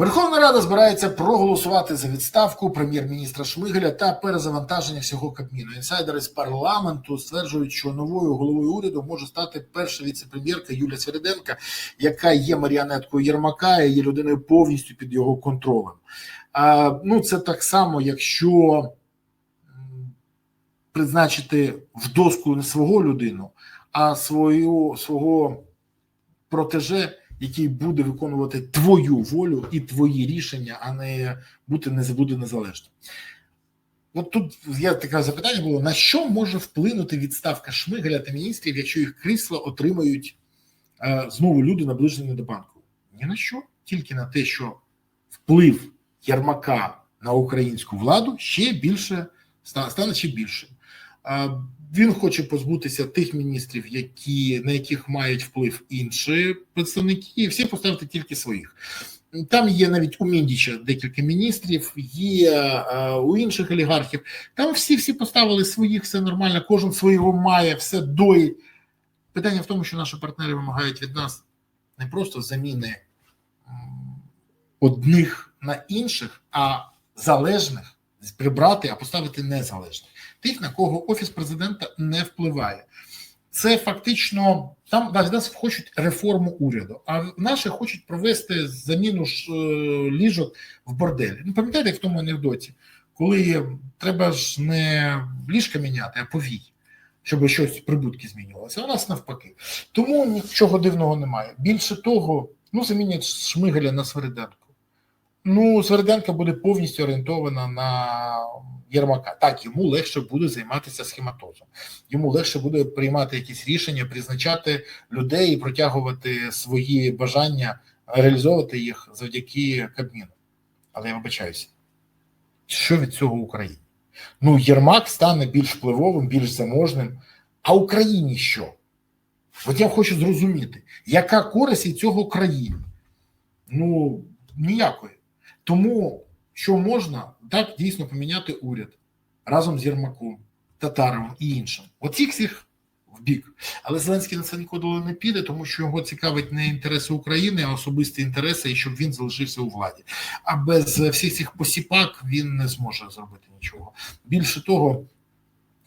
Верховна Рада збирається проголосувати за відставку прем'єр-міністра Шмигаля та перезавантаження всього Кабміну. Інсайдери з парламенту стверджують, що новою головою уряду може стати перша віце-прем'єрка Юлія Середенка, яка є маріонеткою Єрмака і є людиною повністю під його контролем. А, ну, це так само, якщо призначити в доску не свого людину, а свою свого протеже який буде виконувати твою волю і твої рішення, а не бути не буде незалежним. От тут є таке запитання було: на що може вплинути відставка Шмигаля та міністрів, якщо їх крісла отримають е, знову люди, наближені до банку? Ні на що, тільки на те, що вплив Єрмака на українську владу ще більше стане ще більшим. Він хоче позбутися тих міністрів, які на яких мають вплив інші представники, і всі поставити тільки своїх. Там є навіть у Міндіча декілька міністрів, є е, у інших олігархів. Там всі всі поставили своїх, все нормально, кожен свого має, все доїть. Питання в тому, що наші партнери вимагають від нас не просто заміни одних на інших, а залежних прибрати, а поставити незалежних. Тих, на кого офіс президента не впливає. Це фактично там нас хочуть реформу уряду, а наші хочуть провести заміну ж, е, ліжок в борделі. Ну пам'ятаєте в тому анекдоті, коли треба ж не ліжка міняти, а повій, щоб щось прибутки змінювалося. У нас навпаки. Тому нічого дивного немає. Більше того, ну замінять Шмигаля на Свериденко. Ну, Сверденка буде повністю орієнтована на Єрмака. Так, йому легше буде займатися схематозом, йому легше буде приймати якісь рішення, призначати людей і протягувати свої бажання, реалізовувати їх завдяки Кабміну. Але я вибачаюся, що від цього Україні? Ну, Єрмак стане більш впливовим, більш заможним. А Україні що? От я хочу зрозуміти, яка користь від цього країні? Ну, ніякої. Тому що можна так дійсно поміняти уряд разом з Єрмаком, Татаровим і іншим. Оцих всіх в бік. Але Зеленський на це ніколи не піде, тому що його цікавить не інтереси України, а особисті інтереси, і щоб він залишився у владі. А без всіх цих посіпак він не зможе зробити нічого. Більше того,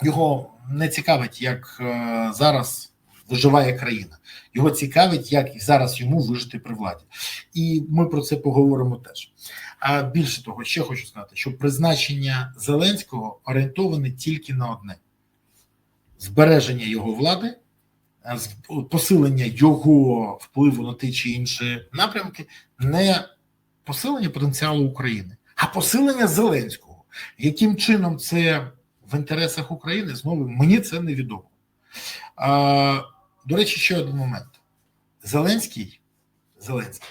його не цікавить, як е, зараз. Виживає країна, його цікавить, як зараз йому вижити при владі, і ми про це поговоримо теж. А більше того, ще хочу сказати, що призначення Зеленського орієнтоване тільки на одне: збереження його влади, посилення його впливу на ті чи інші напрямки, не посилення потенціалу України, а посилення Зеленського. Яким чином це в інтересах України знову мені це невідомо. А, До речі, ще один момент: Зеленський Зеленський.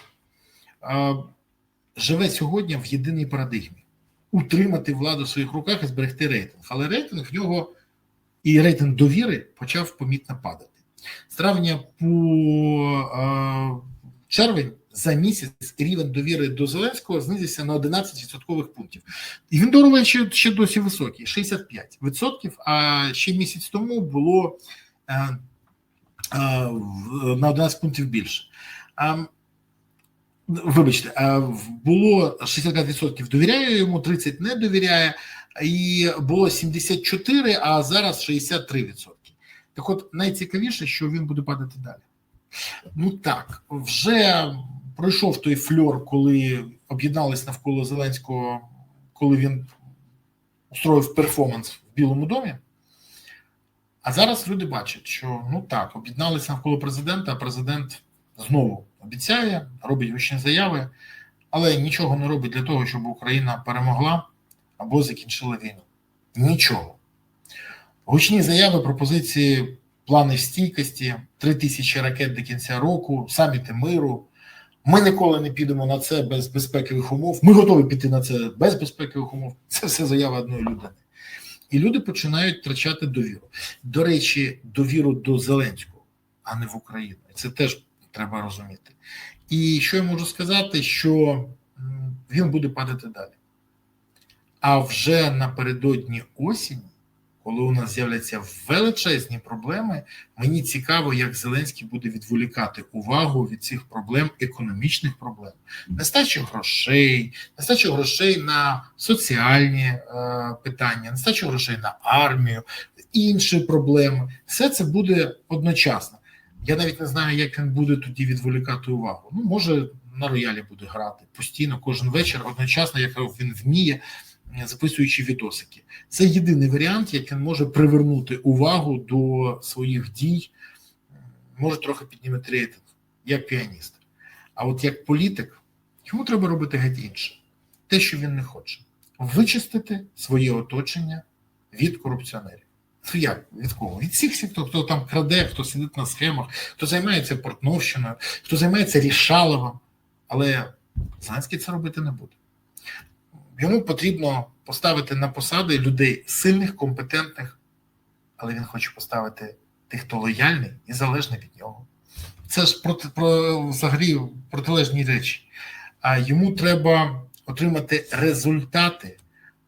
А, живе сьогодні в єдиній парадигмі утримати владу в своїх руках і зберегти рейтинг. Але рейтинг в нього і рейтинг довіри почав помітно падати. З травня по е, червень за місяць рівень довіри до Зеленського знизився на 11 відсоткових пунктів. І він до ще, ще досі високий 65%, а ще місяць тому було на 11 пунктів більше. Вибачте, було 65% довіряє йому, 30% не довіряє, і було 74%, а зараз 63%. Так от найцікавіше, що він буде падати далі. Ну так, вже пройшов той фльор, коли об'єднались навколо Зеленського, коли він устроїв перформанс в Білому домі. А зараз люди бачать, що ну так, об'єдналися навколо президента, а президент знову обіцяє, робить гучні заяви, але нічого не робить для того, щоб Україна перемогла або закінчила війну. Нічого. Гучні заяви, пропозиції, плани стійкості, три тисячі ракет до кінця року, саміти миру. Ми ніколи не підемо на це без безпекових умов. Ми готові піти на це без безпекових умов. Це все заява одної людини. І люди починають втрачати довіру. До речі, довіру до Зеленського, а не в Україну. Це теж треба розуміти. І що я можу сказати, що він буде падати далі. А вже напередодні осені, коли у нас з'являться величезні проблеми, мені цікаво, як Зеленський буде відволікати увагу від цих проблем, економічних проблем, нестачі грошей, нестачі грошей на соціальні е, питання, нестачі грошей на армію, інші проблеми. Все це буде одночасно. Я навіть не знаю, як він буде тоді відволікати увагу. Ну, може, на роялі буде грати постійно, кожен вечір, одночасно, як він вміє, записуючи відосики. Це єдиний варіант, як він може привернути увагу до своїх дій, може трохи піднімати рейтинг, як піаніст. А от як політик, йому треба робити геть інше. Те, що він не хоче, вичистити своє оточення від корупціонерів. Ну як від кого? Від всіх, хто, хто там краде, хто сидить на схемах, хто займається портновщиною, хто займається рішаловим. Але Зеленський це робити не буде. Йому потрібно поставити на посади людей сильних, компетентних, але він хоче поставити тих, хто лояльний і залежний від нього. Це ж проти, про, взагалі протилежні речі. А йому треба отримати результати,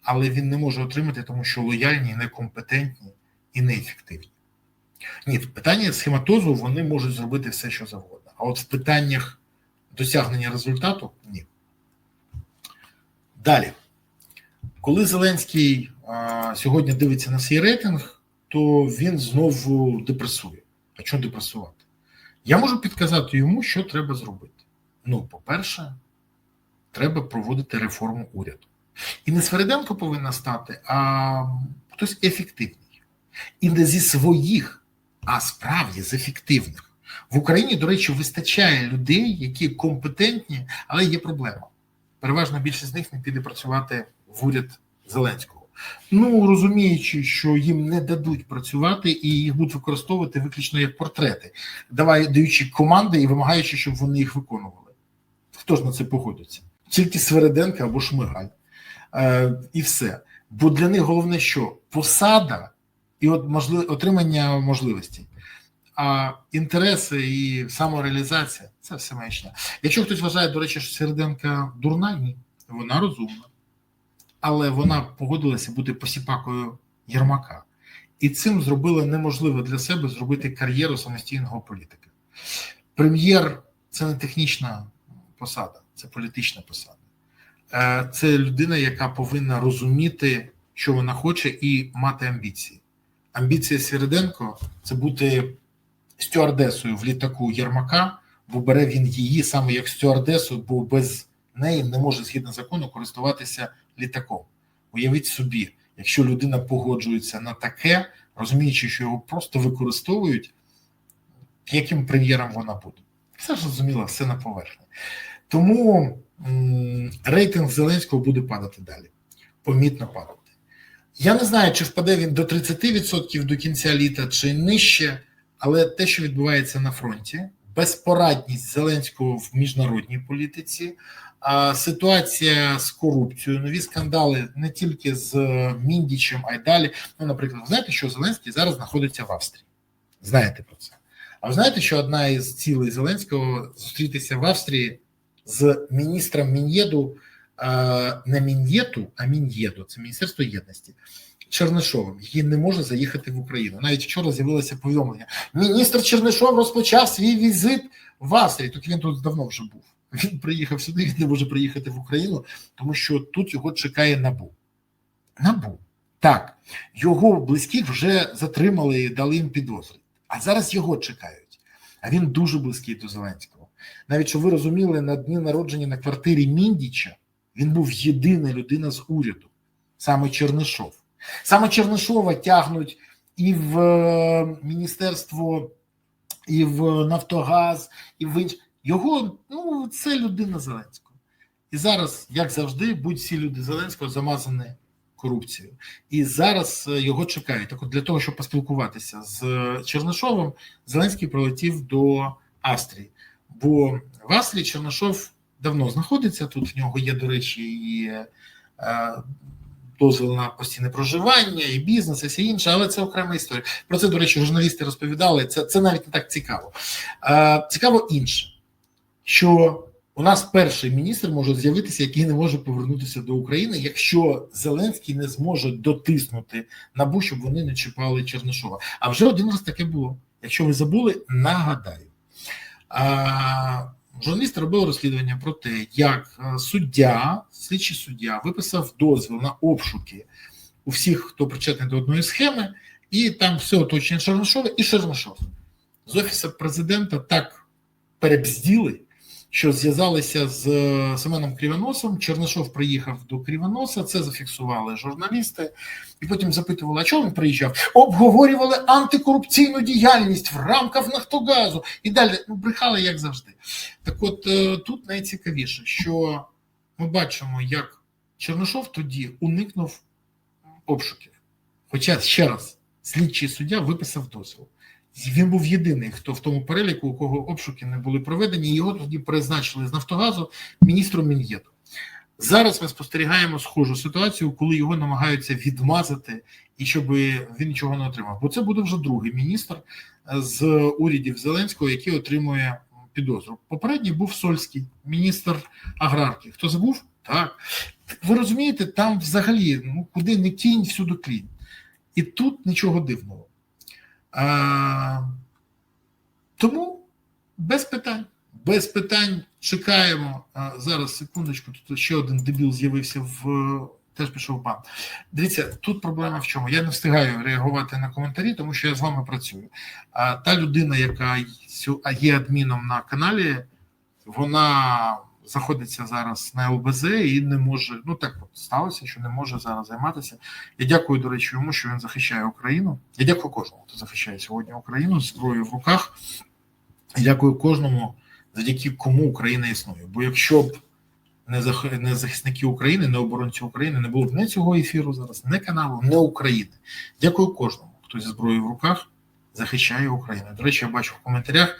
але він не може отримати, тому що лояльні, некомпетентні і неефективні. Ні, в питанні схематозу вони можуть зробити все, що завгодно. А от в питаннях досягнення результату ні. Далі, коли Зеленський а, сьогодні дивиться на свій рейтинг, то він знову депресує. А чому депресувати? Я можу підказати йому, що треба зробити. Ну, по-перше, треба проводити реформу уряду. І не Свериденко повинна стати, а хтось ефективний. І не зі своїх, а справді з ефективних. В Україні, до речі, вистачає людей, які компетентні, але є проблема. Переважна більшість з них не піде працювати в уряд Зеленського. Ну розуміючи, що їм не дадуть працювати і їх будуть використовувати виключно як портрети, давай даючи команди і вимагаючи, щоб вони їх виконували. Хто ж на це погодиться? Тільки Свереденка або Шмигаль. Е, І все. Бо для них головне, що посада і от можлив... отримання можливостей. А інтереси і самореалізація це все маячня. Якщо хтось вважає, до речі, що Середенка дурна, ні, вона розумна, але вона погодилася бути посіпакою Єрмака, і цим зробила неможливо для себе зробити кар'єру самостійного політика. Прем'єр це не технічна посада, це політична посада. Це людина, яка повинна розуміти, що вона хоче, і мати амбіції. Амбіція Середенко це бути стюардесою в літаку Єрмака, бо бере він її саме як стюардесу, бо без неї не може згідно закону користуватися літаком. Уявіть собі, якщо людина погоджується на таке, розуміючи, що його просто використовують, яким прем'єром вона буде. Все ж зрозуміло, все на поверхні. Тому м рейтинг Зеленського буде падати далі, помітно падати. Я не знаю, чи впаде він до 30% до кінця літа, чи нижче, але те, що відбувається на фронті, безпорадність Зеленського в міжнародній політиці, ситуація з корупцією, нові скандали не тільки з Міндічем, а й далі. Ну, наприклад, ви знаєте, що Зеленський зараз знаходиться в Австрії? Знаєте про це? А ви знаєте, що одна із цілей Зеленського зустрітися в Австрії з міністром Мін'єду, не Мін'єту, а Мін'єду, це Міністерство єдності. Чернишовим, який не може заїхати в Україну. Навіть вчора з'явилося повідомлення. Міністр Чернишов розпочав свій візит в Австрії. Так він тут давно вже був. Він приїхав сюди, він не може приїхати в Україну, тому що тут його чекає набу. Набу. Так, його близьких вже затримали і дали їм підозри. А зараз його чекають. А він дуже близький до Зеленського. Навіть що ви розуміли, на дні народження на квартирі Міндіча він був єдина людина з уряду, саме Чернишов. Саме Чернишова тягнуть і в міністерство, і в Нафтогаз, і в інш... Його ну це людина Зеленського. І зараз, як завжди, будь всі люди Зеленського замазані корупцією. І зараз його чекають. Так от для того, щоб поспілкуватися з Чернишовим, Зеленський прилетів до Австрії. Бо в Австрії Чернишов давно знаходиться. Тут в нього є, до речі, і дозвіл на постійне проживання, і бізнес, і все інше, але це окрема історія. Про це, до речі, журналісти розповідали. Це це навіть не так цікаво. Е, Цікаво інше, що у нас перший міністр може з'явитися, який не може повернутися до України, якщо Зеленський не зможе дотиснути набу, щоб вони не чіпали Чернишова. А вже один раз таке було. Якщо ви забули, нагадаю. А, Журналісти робили розслідування про те, як е, суддя, слідчий суддя, виписав дозвіл на обшуки у всіх, хто причетний до одної схеми, і там все оточення Чернишова і Чернишов. З офісу президента так перебзділи, що зв'язалися з е, Семеном Кривоносом. Чернишов приїхав до Кривоноса, це зафіксували журналісти, і потім запитували, а чого він приїжджав? Обговорювали антикорупційну діяльність в рамках Нафтогазу і далі ну, брехали, як завжди. Так от е, тут найцікавіше, що ми бачимо, як Чернишов тоді уникнув обшуків. Хоча ще раз, слідчий суддя виписав дозвіл. Він був єдиний, хто в тому переліку, у кого обшуки не були проведені, його тоді призначили з Нафтогазу міністром Мін'єту. Зараз ми спостерігаємо схожу ситуацію, коли його намагаються відмазати і щоб він нічого не отримав. Бо це буде вже другий міністр з урядів Зеленського, який отримує підозру. Попередній був Сольський, міністр аграрки. Хто забув? Так. Ви розумієте, там взагалі ну, куди не кінь, всюди клінь. І тут нічого дивного. А, Тому без питань. Без питань чекаємо. А, зараз, секундочку, тут ще один дебіл з'явився в. Теж пішов бан. Дивіться, тут проблема в чому? Я не встигаю реагувати на коментарі, тому що я з вами працюю. А та людина, яка є адміном на каналі, вона знаходиться зараз на ЛБЗ і не може. Ну так от сталося, що не може зараз займатися. Я дякую, до речі, йому, що він захищає Україну. Я дякую кожному, хто захищає сьогодні Україну зброєю в руках. Я дякую кожному, завдяки кому Україна існує. Бо якщо б не захисники України, не оборонці України, не було б не цього ефіру зараз, не каналу, не України. Дякую кожному, хто зі зброєю в руках захищає Україну. До речі, я бачу в коментарях.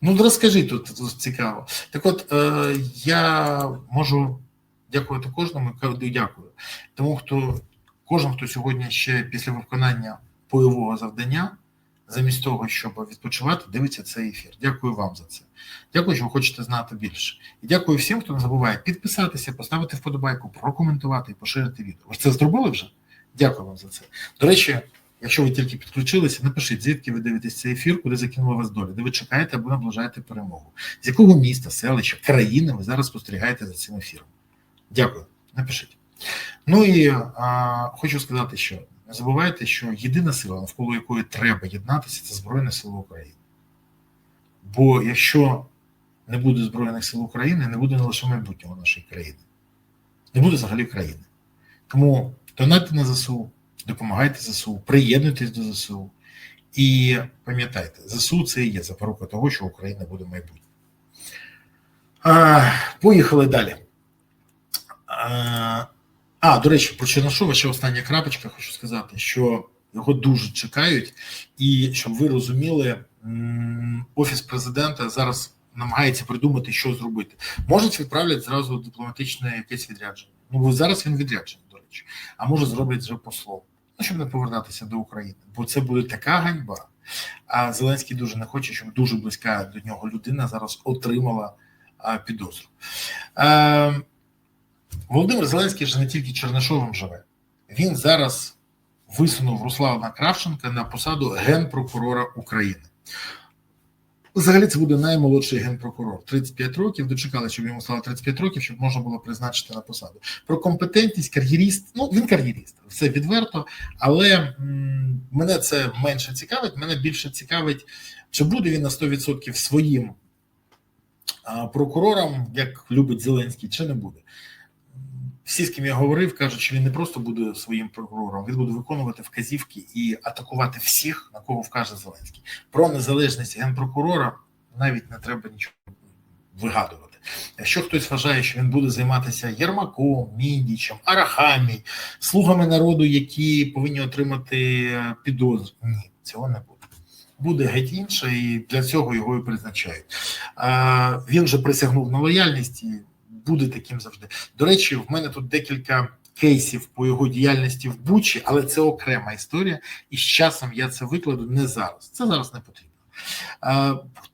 Ну, розкажи тут цікаво. Так от е, я можу дякувати кожному, дякую. Тому хто кожен, хто сьогодні ще після виконання бойового завдання, замість того, щоб відпочивати, дивиться цей ефір. Дякую вам за це. Дякую, що ви хочете знати більше. І дякую всім, хто не забуває підписатися, поставити вподобайку, прокоментувати і поширити відео. Ви це зробили вже? Дякую вам за це. До речі. Якщо ви тільки підключилися, напишіть, звідки ви дивитесь цей ефір, куди закинула вас доля, де ви чекаєте або наближаєте перемогу. З якого міста, селища, країни ви зараз спостерігаєте за цим ефіром? Дякую, напишіть. Ну і а, хочу сказати, що не забувайте, що єдина сила, навколо якої треба єднатися, це Збройні Сили України. Бо якщо не буде Збройних сил України, не буде не лише майбутнього нашої країни, не буде взагалі країни. Тому донати на ЗСУ допомагайте ЗСУ, приєднуйтесь до ЗСУ. І пам'ятайте, ЗСУ це і є запорука того, що Україна буде майбутнє. А, Поїхали далі. А, а, до речі, про Чернашова ще остання крапочка, хочу сказати, що його дуже чекають, і щоб ви розуміли, офіс президента зараз намагається придумати, що зробити. Можуть відправлять зразу дипломатичне якесь відрядження. Ну зараз він відряджений, до речі, а може зроблять вже послом ну, щоб не повертатися до України, бо це буде така ганьба. А Зеленський дуже не хоче, щоб дуже близька до нього людина зараз отримала а, підозру. А, Володимир Зеленський вже не тільки Чернишовим живе. Він зараз висунув Руслана Кравченка на посаду генпрокурора України. Взагалі це буде наймолодший генпрокурор. 35 років. Дочекали, щоб йому стало 35 років, щоб можна було призначити на посаду. Про компетентність, кар'єріст. Ну він кар'єріст, все відверто. Але м, мене це менше цікавить. Мене більше цікавить, чи буде він на 100% своїм а, прокурором, як любить Зеленський, чи не буде. Всі, з ким я говорив, кажуть, що він не просто буде своїм прокурором, він буде виконувати вказівки і атакувати всіх, на кого вкаже Зеленський. Про незалежність генпрокурора навіть не треба нічого вигадувати. Якщо хтось вважає, що він буде займатися Єрмаком, Міндічем, Арахамі, слугами народу, які повинні отримати підозру, ні, цього не буде. Буде геть інше, і для цього його і призначають. Він вже присягнув на лояльність. Буде таким завжди. До речі, в мене тут декілька кейсів по його діяльності в Бучі, але це окрема історія. І з часом я це викладу не зараз. Це зараз не потрібно.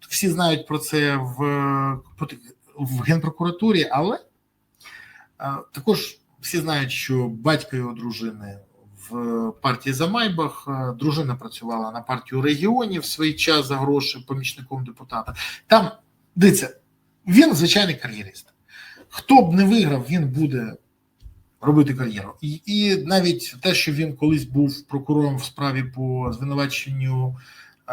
Всі знають про це в, в Генпрокуратурі, але також всі знають, що батько його дружини в партії за Майбах, дружина працювала на партію регіонів в свій час за гроші помічником депутата. Там дивіться, він звичайний кар'єрист. Хто б не виграв, він буде робити кар'єру. І, і навіть те, що він колись був прокурором в справі по звинуваченню е,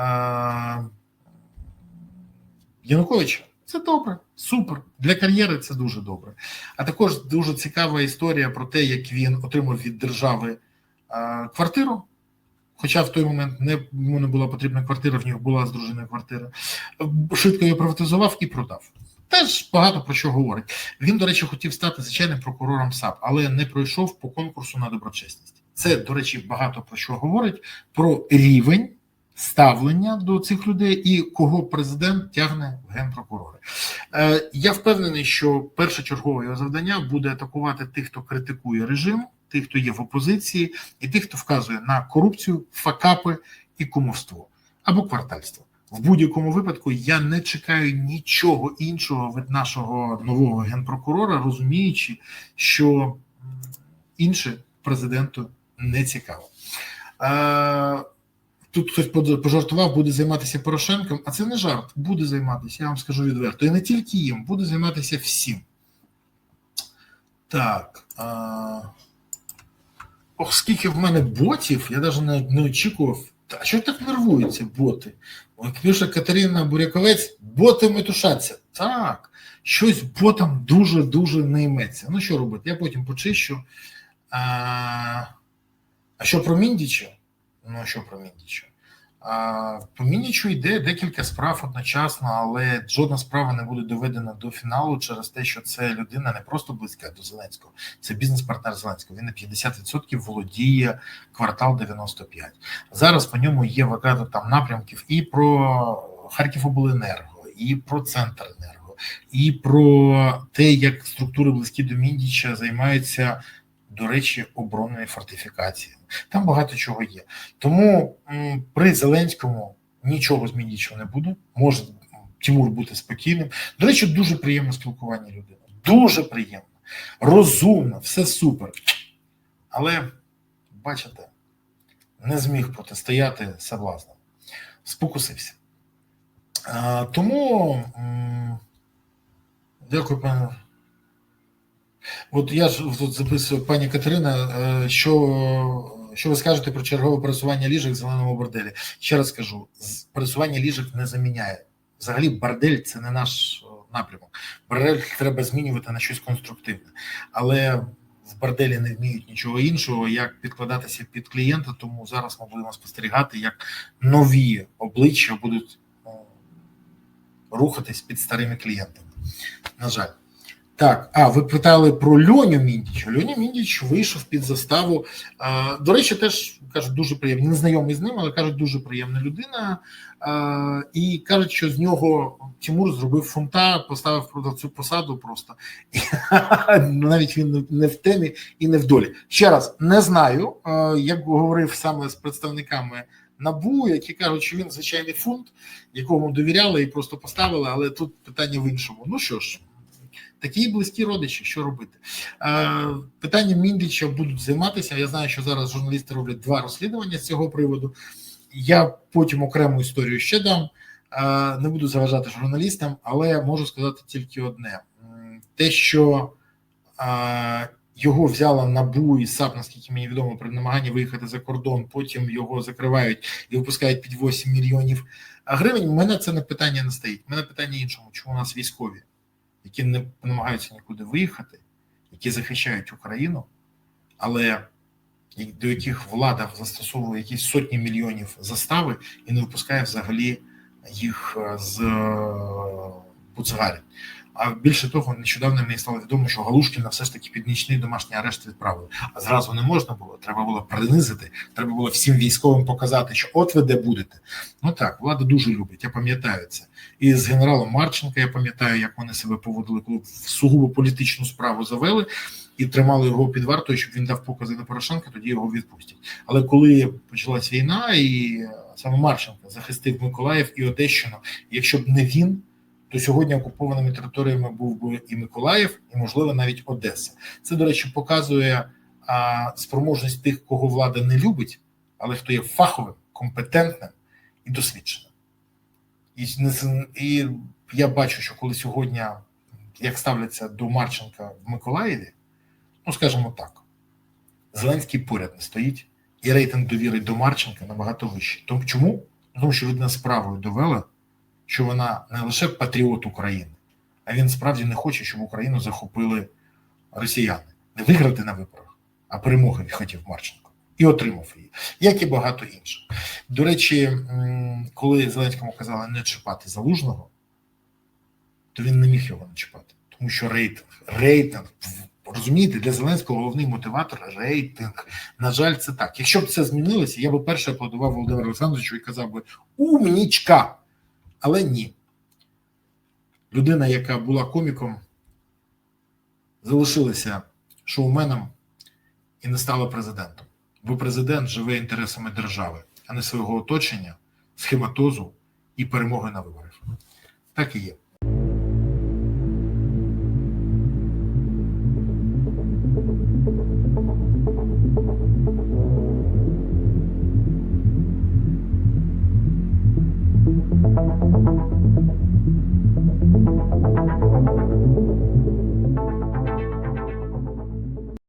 Януковича, це добре, супер. Для кар'єри це дуже добре. А також дуже цікава історія про те, як він отримав від держави е, квартиру. Хоча в той момент не йому не була потрібна квартира, в нього була з дружиною квартира. Швидко її приватизував і продав. Теж багато про що говорить. Він, до речі, хотів стати звичайним прокурором САП, але не пройшов по конкурсу на доброчесність. Це, до речі, багато про що говорить про рівень ставлення до цих людей і кого президент тягне в генпрокурори. Е, я впевнений, що першочергове його завдання буде атакувати тих, хто критикує режим, тих, хто є в опозиції, і тих, хто вказує на корупцію, факапи і кумовство або квартальство. В будь-якому випадку я не чекаю нічого іншого від нашого нового генпрокурора, розуміючи, що інше президенту не цікаво. Е, Тут хтось пожартував, буде займатися Порошенком, а це не жарт, буде займатися, я вам скажу відверто. І не тільки їм, буде займатися всім. Так. А... Ох, скільки в мене ботів, я навіть не очікував. А що так нервуються боти? Як пише Катерина Буряковець, боти метушаться. Так, щось ботам дуже-дуже не йметься. Ну, що робити? Я потім почищу. А, а що про Міндіча? Ну, а що про Міндіча? По Міндічу йде декілька справ одночасно, але жодна справа не буде доведена до фіналу через те, що це людина не просто близька до Зеленського, це бізнес-партнер Зеленського. Він на 50% володіє квартал 95. Зараз по ньому є багато там напрямків і про Харківобленерго, і про Центренерго, і про те, як структури близькі до Міндіча займаються. До речі, оборонною фортифікацією. Там багато чого є. Тому при Зеленському нічого змінічого не буде. Може Тимур бути спокійним. До речі, дуже приємне спілкування людини. Дуже приємно, розумно, все супер. Але, бачите, не зміг протистояти соблазнам. Спокусився. Тому дякую, пане. От я ж тут записую пані Катерина, що що ви скажете про чергове пересування ліжок в зеленому борделі? Ще раз скажу: пересування ліжок не заміняє. Взагалі, бордель це не наш напрямок. Бордель треба змінювати на щось конструктивне, але в борделі не вміють нічого іншого, як підкладатися під клієнта. Тому зараз ми будемо спостерігати, як нові обличчя будуть рухатись під старими клієнтами. На жаль. Так, а ви питали про Льоню Міндіча. Льоня Міндіч вийшов під заставу. А, До речі, теж кажуть, дуже приємний. Не знайомий з ним, але кажуть, дуже приємна людина. А, І кажуть, що з нього Тимур зробив фунта, поставив цю посаду просто. І, навіть він не в темі і не в долі. Ще раз не знаю, як говорив саме з представниками. Набу, які кажуть, що він звичайний фунт, якому довіряли і просто поставили, але тут питання в іншому. Ну що ж. Такі близькі родичі, що робити? Е, Питання Міндича будуть займатися. Я знаю, що зараз журналісти роблять два розслідування з цього приводу. Я потім окрему історію ще дам. Е, не буду заважати журналістам, але можу сказати тільки одне: те, що е, його взяла набу і САП, наскільки мені відомо, при намаганні виїхати за кордон, потім його закривають і випускають під 8 мільйонів гривень. У мене це не питання не стоїть. У мене питання іншому, чому у нас військові які не намагаються нікуди виїхати, які захищають Україну, але до яких влада застосовує якісь сотні мільйонів застави і не випускає взагалі їх з Буцегарі. А більше того, нещодавно мені стало відомо, що Галушкіна все ж таки під нічний домашній арешт відправили. А зразу не можна було. Треба було принизити. Треба було всім військовим показати, що от ви де будете. Ну так, влада дуже любить. Я пам'ятаю це. І з генералом Марченка я пам'ятаю, як вони себе поводили, коли в сугубо політичну справу завели. І тримали його під вартою, щоб він дав покази на Порошенка, тоді його відпустять. Але коли почалась війна і саме Марченко захистив Миколаїв і Одещину. Якщо б не він, то сьогодні окупованими територіями був би і Миколаїв, і, можливо, навіть Одеса. Це, до речі, показує а, спроможність тих, кого влада не любить, але хто є фаховим, компетентним і досвідченим. І, і я бачу, що коли сьогодні як ставляться до Марченка в Миколаєві, ну скажімо так, Зеленський поряд не стоїть, і рейтинг довіри до Марченка набагато вищий. Тому чому? Тому що людина справою довела, що вона не лише патріот України, а він справді не хоче, щоб Україну захопили росіяни. Не виграти на виборах, а перемоги хотів Марченко. І отримав її, як і багато інших. До речі, коли Зеленському казали не чіпати залужного, то він не міг його не чіпати, тому що рейтинг, рейтинг, розумієте, для Зеленського головний мотиватор рейтинг. На жаль, це так. Якщо б це змінилося, я би перше аплодував Володимиру Олександровичу і казав би умнічка. Але ні. Людина, яка була коміком, залишилася шоуменом і не стала президентом. Бо президент живе інтересами держави, а не свого оточення, схематозу і перемоги на виборах. Так і є.